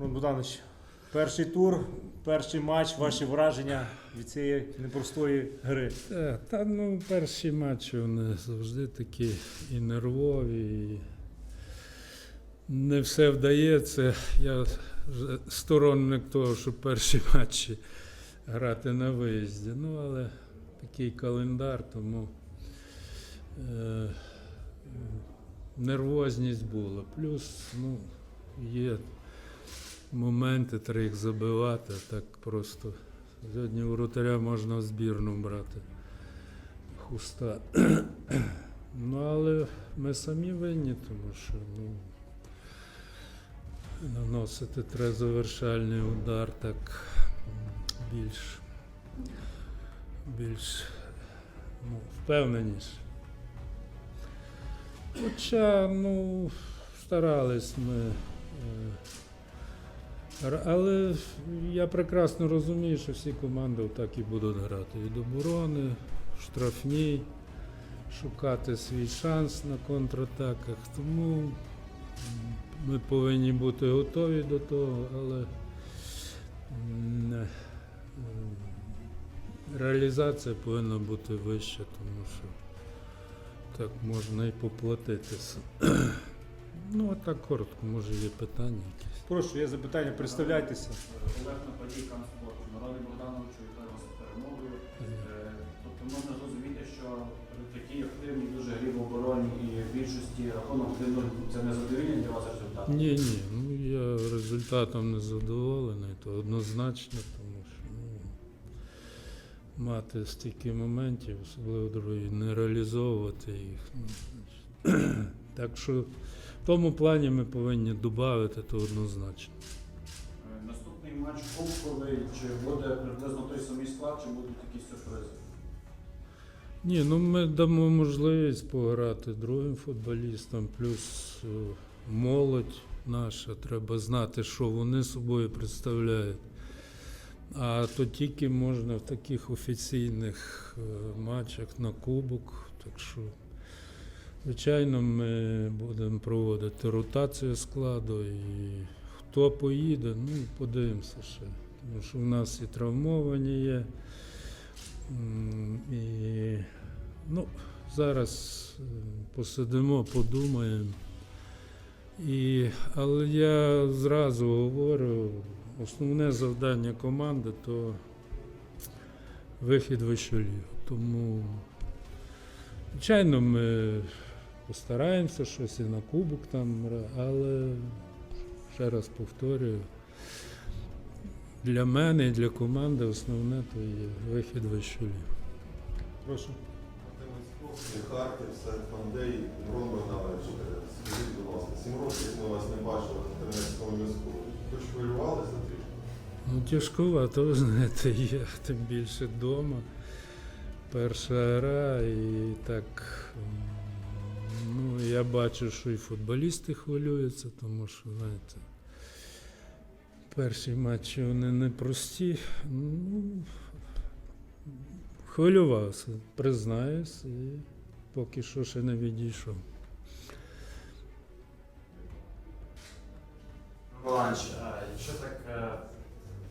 Ну, Богданович, перший тур, перший матч, ваші враження від цієї непростої гри. Та, та ну, перші матчі вони завжди такі і нервові, і не все вдається. Я сторонник того, що перші матчі грати на виїзді. Ну, але такий календар, тому е, нервозність була. Плюс, ну, є моменти, треба їх забивати, так просто. Сьогодні воротаря можна в збірну брати. Хуста. ну, але ми самі винні, тому що ну, наносити треба удар так більш, більш ну, впевненіше. Хоча, ну, старались ми. Але я прекрасно розумію, що всі команди так і будуть грати. Від оборони, штрафній, шукати свій шанс на контратаках. Тому ми повинні бути готові до того, але е, реалізація повинна бути вища, тому що так можна і поплатитися. Ну, а так коротко, може є питання якісь. Прошу, є запитання, представляйтеся. Олег Нападій, Камспорт, Мироні Богдановичу, вітаю вас з перемогою. Е, Тобто можна зрозуміти, що при такій активній дуже грі в обороні і в більшості рахунок 1-0 це не задовільний для вас результат. Ні, ні, ну я результатом не задоволений, то однозначно, тому що ну, мати стільки моментів, особливо другий, не реалізовувати їх. Ну, значить. так що тому плані ми повинні додати, то однозначно. Е, Наступний матч кубковий, чи буде приблизно той самий склад, чи будуть якісь сюрпризи? Ні, ну ми дамо можливість пограти другим футболістам, плюс е, молодь наша, треба знати, що вони собою представляють. А то тільки можна в таких офіційних е, матчах на кубок. Так що, звичайно, ми будемо проводити ротацію складу і хто поїде, ну подивимося ще. Тому що в нас і травмовані є. І, ну, зараз посидимо, подумаємо. І, але я зразу говорю, основне завдання команди то вихід в вищу лігу. Тому, звичайно, ми постараємося щось і на кубок там, але ще раз повторюю, для мене і для команди основне то є вихід в вищу лігу. Прошу. Харків, Богданович, е, скажіть, будь ласка, сім років ми вас не бачили в тренерському містку. Ви ж хвилювалися трішки? Ну, тяжковато, ви знаєте, я тим більше вдома. Перша гра і так. Ну, я бачу, що і футболісти хвилюються, тому що, знаєте, перші матчі вони непрості. Ну, хвилювався, признаюсь, і поки що ще не відійшов. Баланч, якщо так е,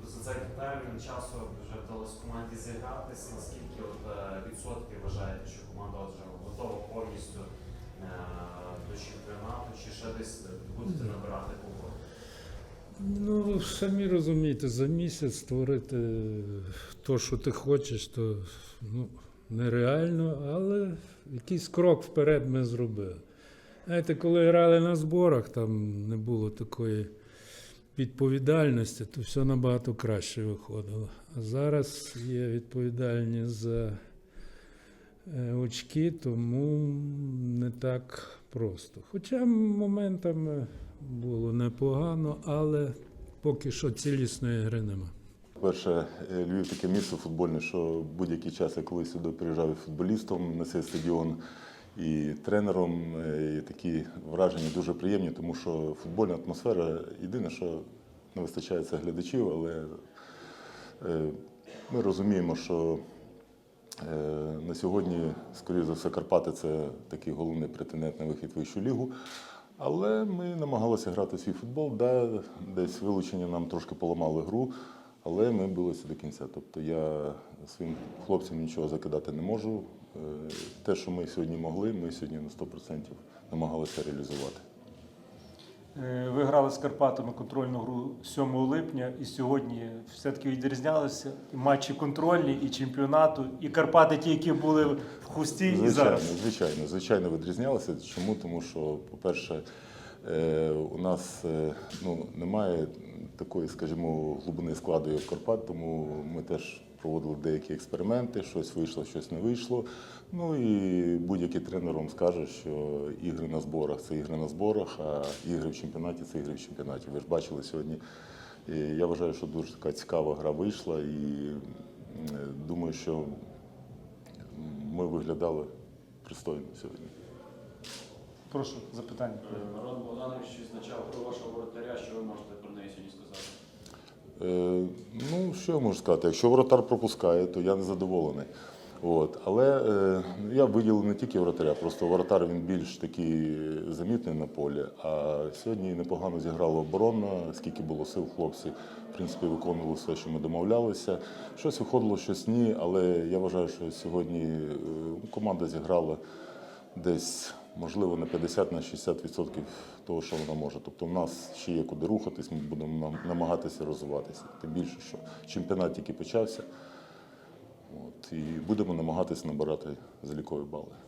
за цей термін часу вже вдалося команді зігратися, наскільки от, е, відсотків вважаєте, що команда вже готова повністю до чемпіонату, чи ще десь будете набирати кубок? Ну, самі розумієте, за місяць створити те, що ти хочеш, то ну, нереально, але якийсь крок вперед ми зробили. Знаєте, коли грали на зборах, там не було такої відповідальності, то все набагато краще виходило. А зараз є відповідальність за е, очки, тому не так просто. Хоча моментами було непогано, але поки що цілісної гри нема. Перше, е, Львів таке місце футбольне, що будь-який час я коли сюди приїжджав і футболістом на цей стадіон і тренером, е, і такі враження дуже приємні, тому що футбольна атмосфера єдине, що не вистачає це глядачів, але е, ми розуміємо, що на сьогодні, скоріше за все, Карпати це такий головний претендент на вихід вищу лігу. Але ми намагалися грати свій футбол. Да, десь вилучення нам трошки поламали гру, але ми билися до кінця. Тобто я своїм хлопцям нічого закидати не можу. Е, Те, що ми сьогодні могли, ми сьогодні на 100% намагалися реалізувати. Е, Ви грали з Карпатами контрольну гру 7 липня, і сьогодні все-таки відрізнялися і матчі контрольні, і чемпіонату, і Карпати, ті, які були в хусті, і Звичайно, зараз. звичайно, звичайно, відрізнялися. Чому? Тому що, по-перше, е, у нас е, ну, немає такої, скажімо, глибини складу, як Карпат, тому ми теж проводили деякі експерименти, щось вийшло, щось не вийшло. Ну і будь-який тренер вам скаже, що ігри на зборах це ігри на зборах, а ігри в чемпіонаті це ігри в чемпіонаті. Ви ж бачили сьогодні. І я вважаю, що дуже така цікава гра вийшла, і е, думаю, що ми виглядали пристойно сьогодні. Прошу запитання. Е, Мирон Богданович відзначав про вашого воротаря, що ви можете про неї сьогодні сказати? Е, ну, що я можу сказати? Якщо воротар пропускає, то я не задоволений. От. Але е, я виділив не тільки воротаря, просто воротар він більш такий замітний на полі. А сьогодні непогано зіграла оборона, скільки було сил, хлопці в принципі виконували все, що ми домовлялися. Щось виходило, щось ні. Але я вважаю, що сьогодні е, команда зіграла десь, можливо, на 50 на 60% того, що вона може. Тобто в нас ще є куди рухатись, ми будемо нам- намагатися розвиватися. Тим більше, що чемпіонат тільки почався. От, і будемо намагатися набирати залікові бали.